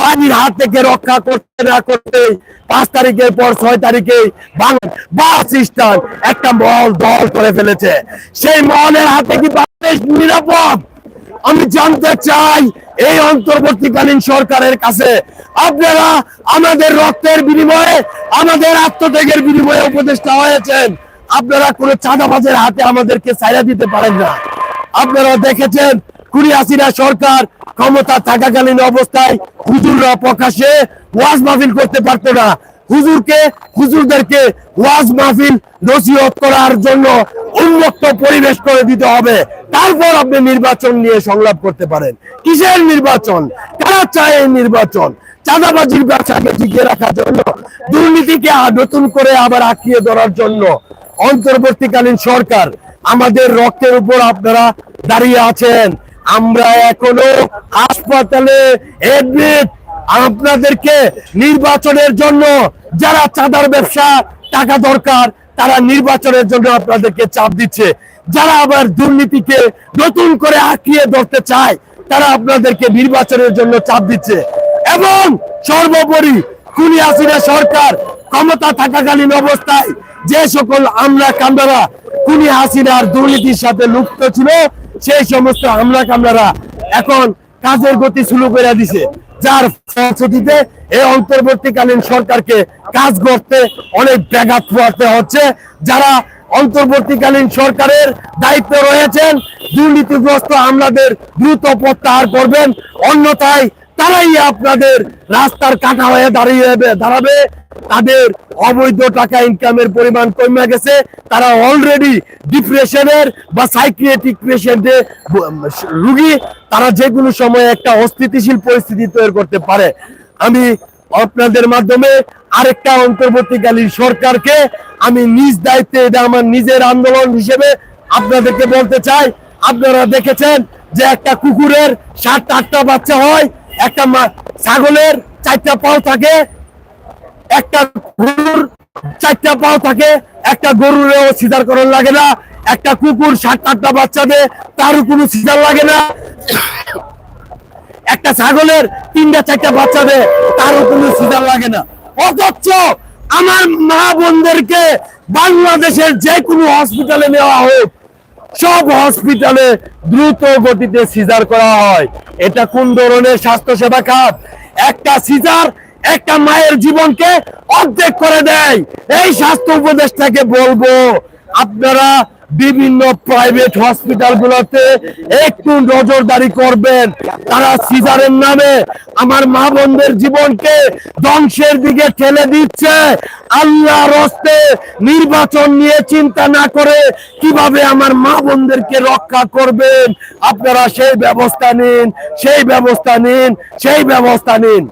বাজির হাত থেকে রক্ষা করতে না করতে পাঁচ তারিখের পর ছয় তারিখে স্ট্যান্ড একটা মহল দল করে ফেলেছে। সেই মহলের হাতে কি বাংলাদেশ নিরাপদ? আমি জানতে চাই এই অন্তর্বর্তীকালীন সরকারের কাছে। আপনারা আমাদের রক্তের বিনিময়ে, আমাদের আত্মত্যাগের বিনিময়ে উপদেষ্টা হয়েছেন। আপনারা কোনো চাঁদাবাজের হাতে আমাদেরকে ছাইরা দিতে পারেন না। আপনারা দেখেছেন হাসিনা সরকার ক্ষমতা থাকাকালীন অবস্থায় হুজুররা ওয়াজ মাহফিল করতে না। হুজুরকে, হুজুরদেরকে ওয়াজ মাহফিল নসিহত করার জন্য উন্মুক্ত পরিবেশ করে দিতে হবে। তারপর আপনি নির্বাচন নিয়ে সংলাপ করতে পারেন। কিসের নির্বাচন? কারা চায় নির্বাচন? চাঁদাবাজির ব্যবসাকে রাখার জন্য, দুর্নীতিকে নতুন করে আবার আঁকিয়ে ধরার জন্য অন্তর্বর্তীকালীন সরকার আমাদের রক্তের উপর আপনারা দাঁড়িয়ে আছেন। আমরা এখনও হাসপাতালে এডমিট আপনাদেরকে নির্বাচনের জন্য যারা চাঁদার ব্যবসা, টাকা দরকার, তারা নির্বাচনের জন্য আপনাদেরকে চাপ দিচ্ছে। যারা আবার দুর্নীতিকে নতুন করে আঁকিয়ে ধরতে চায়, তারা আপনাদেরকে নির্বাচনের জন্য চাপ দিচ্ছে। এবং সর্বোপরি খুনি হাসিনা সরকার ক্ষমতা থাকাকালীন অবস্থায় যে সকল আমরা কামরারা খুনি হাসিনার দুর্নীতির সাথে লুপ্ত ছিল সেই সমস্ত হামলা কামলারা এখন কাজের গতি শুরু করে দিছে। যার ফলশ্রুতিতে এই অন্তর্বর্তীকালীন সরকারকে কাজ করতে অনেক ব্যাঘাত পোয়াতে হচ্ছে। যারা অন্তর্বর্তীকালীন সরকারের দায়িত্ব রয়েছেন, দুর্নীতিগ্রস্ত আমলাদের দ্রুত প্রত্যাহার করবেন। অন্যথায় তারাই আপনাদের রাস্তার কাটা হয়ে দাঁড়িয়ে দাঁড়াবে। তাদের অবৈধ টাকা ইনকামের পরিমাণ কমে গেছে। তারা অলরেডি ডিপ্রেশনের বা সাইক্রিয়েটিক পেশেন্টে রুগী। তারা যে কোনো সময় একটা অস্থিতিশীল পরিস্থিতি তৈরি করতে পারে। আমি আপনাদের মাধ্যমে আরেকটা অন্তর্বর্তীকালীন সরকারকে আমি নিজ দায়িত্বে এটা আমার নিজের আন্দোলন হিসেবে আপনাদেরকে বলতে চাই। আপনারা দেখেছেন যে একটা কুকুরের সাত, আটটা বাচ্চা হয়। একটা ছাগলের চারটা পাও থাকে, একটা গরুর চারটা পাও থাকে, একটা গরুরেও সিজার করার লাগে না, একটা কুকুর সাত আটটা বাচ্চা দেয়, তারও কোনো সিজার লাগে না। একটা ছাগলের তিনটা চারটা বাচ্চা দেয়, তারও কোনো সিজার লাগে না। অথচ আমার মা বোনদেরকে বাংলাদেশের যে কোনো হসপিটালে নেওয়া হোক সব হসপিটালে দ্রুত গতিতে সিজার করা হয়। এটা কোন ধরনের স্বাস্থ্য সেবা খাত একটা সিজার একটা মায়ের জীবনকে অর্ধেক করে দেয়। এই স্বাস্থ্য উপদেশটাকে বলব, আপনারা বিভিন্ন প্রাইভেট হসপিটাল গুলোতে একটু নজরদারি করবেন। তারা সিজারের নামে আমার মা বোনদের জীবনকে ধ্বংসের দিকে ঠেলে দিচ্ছে। আল্লাহ রস্তে নির্বাচন নিয়ে চিন্তা না করে কীভাবে আমার মা বোনদেরকে রক্ষা করবেন? আপনারা সেই ব্যবস্থা নিন, সেই ব্যবস্থা নিন, সেই ব্যবস্থা নিন।